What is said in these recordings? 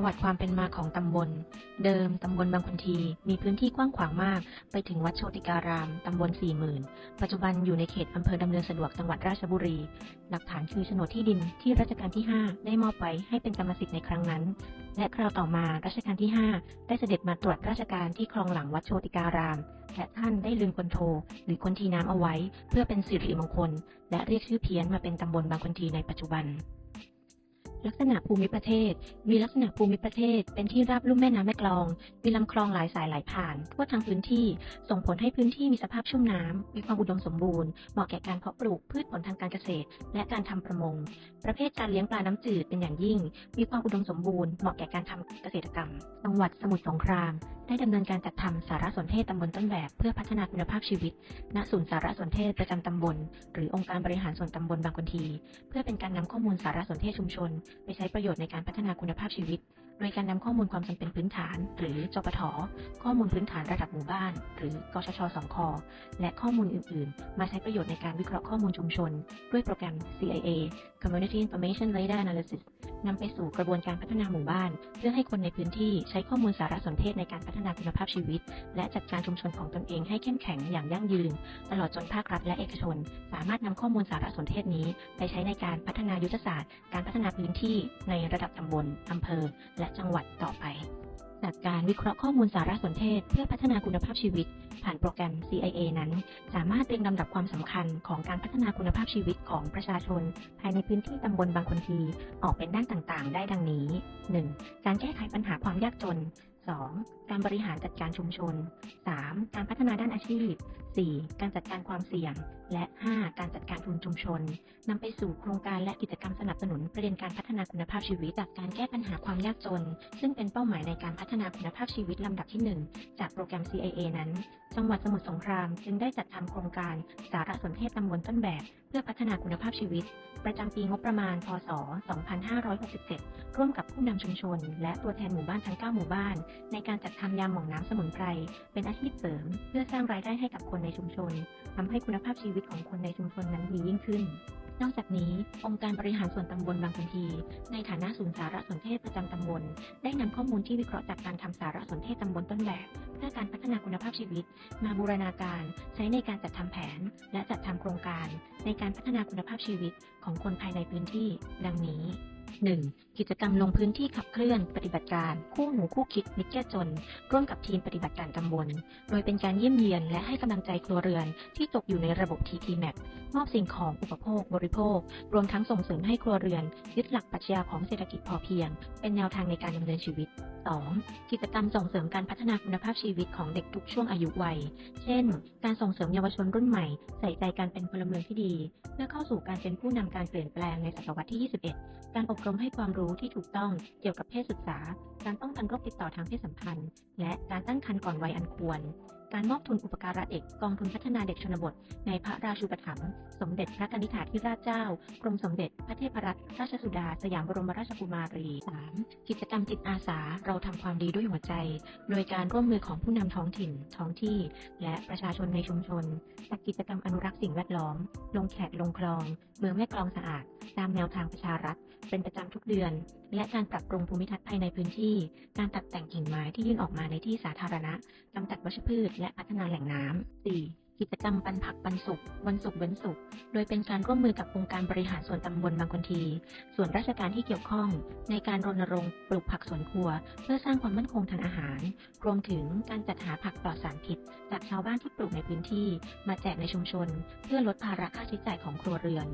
ประวัติความเป็นมาของตำบล เดิมตำบลบางคนที มีพื้นที่กว้างขวางมาก ไปถึงวัดโชติการาม ตำบลสี่หมื่นปัจจุบันอยู่ในเขตอำเภอดำเนินสะดวกจังหวัดราชบุรี หลักฐานคือโฉนดที่ดินที่รัชกาลที่ 5 ได้มอบไว้ให้เป็นกรรมสิทธิ์ในครั้งนั้น และคราวต่อมารัชกาลที่ 5 ได้เสด็จมาตรวจราชการที่คลองหลังวัดโชติการามและท่านได้ลืมคนโท หรือคนทีน้ำเอาไว้ เพื่อเป็นสิริมงคล และเรียกชื่อเพี้ยนมาเป็นตำบลบางคนทีในปัจจุบัน ลักษณะภูมิประเทศ มีลักษณะภูมิประเทศ เป็นที่ราบลุ่มแม่น้ำแม่กลอง มีลำคลองหลายสายไหลผ่านทั่วทั้งพื้นที่ ส่งผลให้พื้นที่มีสภาพชุ่มน้ำ มีความอุดมสมบูรณ์ เหมาะแก่การเพาะปลูกพืชผลทางการเกษตร และการทำประมง ประเภทการเลี้ยงปลาน้ำจืดเป็นอย่างยิ่ง มีความอุดมสมบูรณ์ เหมาะแก่การทำเกษตรกรรม จังหวัดสมุทรสงคราม ได้ดำเนินการจัดทำสารสนเทศตำบลต้นแบบ เพื่อพัฒนาคุณภาพชีวิต ณ ศูนย์สารสนเทศประจำตำบล หรือองค์การบริหารส่วนตำบลบางคนที เพื่อเป็นการนำข้อมูลสารสนเทศชุมชนไปใช้ประโยชน์ในการพัฒนาคุณภาพชีวิต โดยการนำข้อมูลความจำเป็นพื้นฐาน หรือจปทข้อมูลพื้นฐานระดับหมู่บ้าน หรือกชชสคและข้อมูลอื่น ๆ มาใช้ประโยชน์ในการวิเคราะห์ข้อมูลชุมชน ด้วยโปรแกรม CIA Community Information Data Analysis นำไปสู่กระบวนการพัฒนาหมู่บ้าน เพื่อให้คนในพื้นที่ใช้ข้อมูลสารสนเทศในการพัฒนาคุณภาพชีวิต และจัดการชุมชนของตนเองให้เข้มแข็งอย่างยั่งยืน ตลอดจนภาครัฐและเอกชน สามารถนำข้อมูลสารสนเทศนี้ ไปใช้ในการพัฒนายุทธศาสตร์ การพัฒนาพื้นที่ในระดับตำบลอำเภอ และจังหวัดต่อไป จากการวิเคราะห์ข้อมูลสารสนเทศ เพื่อพัฒนาคุณภาพชีวิต ผ่านโปรแกรม CIA นั้น สามารถเรียงลำดับความสำคัญของการพัฒนาคุณภาพชีวิตของประชาชน ภายในพื้นที่ตำบลบางคนที ออกเป็นด้านต่างๆ ได้ดังนี้ 1. การแก้ไขปัญหาความยากจน 2. การบริหารจัดการชุมชน 3. การพัฒนาด้านอาชีพ 4. การจัดการความเสี่ยง และ 5. การจัดการทุนชุมชนนำไปสู่โครงการและกิจกรรมสนับสนุนประเด็นการพัฒนาคุณภาพชีวิตจากการแก้ปัญหาความยากจน ซึ่งเป็นเป้าหมายในการพัฒนาคุณภาพชีวิตลำดับที่ 1 จากโปรแกรม CIA นั้น จังหวัดสมุทรสงครามจึงได้จัดทำโครงการสารสนเทศตำบลต้นแบบ เพื่อพัฒนาคุณภาพชีวิต ประจำปีงบประมาณ พศ 2567 ร่วมกับผู้นำชุมชน และตัวแทนหมู่บ้านทั้ง 9 หมู่บ้าน ในการจัดทำยาหม่องน้ำสมุนไพรเป็นอาชีพเสริม เพื่อสร้างรายได้ให้กับคนในชุมชนทำให้คุณภาพชีวิตของคนในชุมชนนั้นดียิ่งขึ้น นอกจากนี้องค์การบริหารส่วนตำบลบางคนที ในฐานะศูนย์สารสนเทศประจำตำบล ได้นำข้อมูลที่วิเคราะห์จากการทำสารสนเทศตำบลต้นแบบ เพื่อการพัฒนาคุณภาพชีวิต มาบูรณาการใช้ในการจัดทำแผน และจัดทำโครงการ ในการพัฒนาคุณภาพชีวิตของคนภายในพื้นที่ ดังนี้ 1. กิจกรรมลงพื้นที่ขับเคลื่อนปฏิบัติการ คู่หูคู่คิดมิตรแก้จน ร่วมกับทีมปฏิบัติการตำบล โดยเป็นการเยี่ยมเยียนและให้กำลังใจครัวเรือนที่ตกอยู่ในระบบ TT Map มอบสิ่งของอุปโภค บริโภค รวมทั้งส่งเสริมให้ครัวเรือน ยึดหลักปรัชญาของเศรษฐกิจพอเพียง เป็นแนวทางในการดำเนินชีวิต 2. กิจกรรมส่งเสริมการพัฒนาคุณภาพชีวิตของเด็กทุกช่วงอายุวัย เช่น การส่งเสริมเยาวชนรุ่นใหม่ ใส่ใจการเป็นพลเมืองที่ดี เพื่อเข้าสู่การเป็นผู้นำการเปลี่ยนแปลงในศตวรรษที่ 21 การอบรมให้ความรู้ที่ถูกต้องเกี่ยวกับเพศศึกษา การป้องกันโรคติดต่อทางเพศสัมพันธ์ และการตั้งครรภ์ก่อนวัยอันควร การมอบทุนอุปการะเด็กกองทุนพัฒนาเด็กชนบท ในพระราชูปถัมภ์สมเด็จพระกนิษฐาธิราชเจ้ากรมสมเด็จพระเทพรัตนราชสุดา สยามบรมราชกุมารี 3. กิจกรรมจิตอาสาเราทำความดีด้วยหัวใจ โดยการร่วมมือของผู้นำท้องถิ่น ท้องที่ และประชาชนในชุมชนจัดกิจกรรมอนุรักษ์สิ่งแวดล้อม ลงแขกลงคลอง เมืองแม่กลองสะอาด ตามแนวทางประชารัฐ เป็นประจำทุกเดือน และการปรับปรุงภูมิทัศน์ภายในพื้นที่ การตัดแต่งกิ่งไม้ที่ยื่นออกมาในที่สาธารณะกำจัดวัชพืช และพัฒนาแหล่งน้ำ 4. กิจกรรมปันผักปันสุขวันศุกร์เว้นศุกร์โดยเป็นการร่วมมือกับองค์การบริหารส่วนตำบลบางคนที ส่วนราชการที่เกี่ยวข้อง ในการรณรงค์ปลูกผักสวนครัว เพื่อสร้างความมั่นคงทางอาหาร รวมถึงการจัดหาผักปลอดสารพิษ จากชาวบ้านที่ปลูกในพื้นที่ มาแจกในชุมชน เพื่อลดภาระค่าใช้จ่ายของครัวเรือน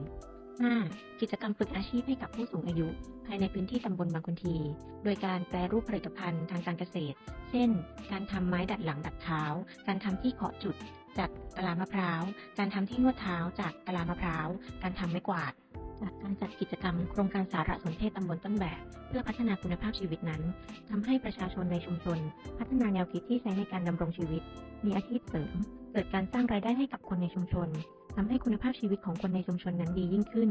5. กิจกรรมฝึกอาชีพให้กับผู้สูงอายุ ภายในพื้นที่ตำบลบางคนที โดยการแปรรูปผลิตภัณฑ์ทางการเกษตร เช่น การทำไม้ดัดหลังดัดเท้า การทำที่เคาะจุดจากกะลามะพร้าว การทำที่นวดเท้าจากกะลามะพร้าว การทำไม้กวาด จากการจัดกิจกรรม โครงการสารสนเทศตำบลต้นแบบ เพื่อพัฒนาคุณภาพชีวิตนั้นทำให้ประชาชนในชุมชน พัฒนาแนวคิดที่ใช้ในการดำรงชีวิต มีอาชีพเสริม เกิดการสร้างรายได้ให้กับคนในชุมชนทำให้คุณภาพชีวิตของคนในชุมชนนั้นดียิ่งขึ้น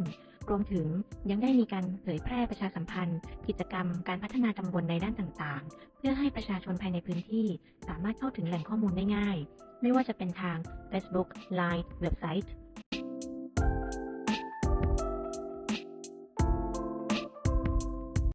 รวมถึงยังได้มีการเผยแพร่ประชาสัมพันธ์ กิจกรรม การพัฒนาตำบลในด้านต่างๆ เพื่อให้ประชาชนภายในพื้นที่ สามารถเข้าถึงแหล่งข้อมูลได้ง่าย ไม่ว่าจะเป็นทาง Facebook, Line เว็บไซต์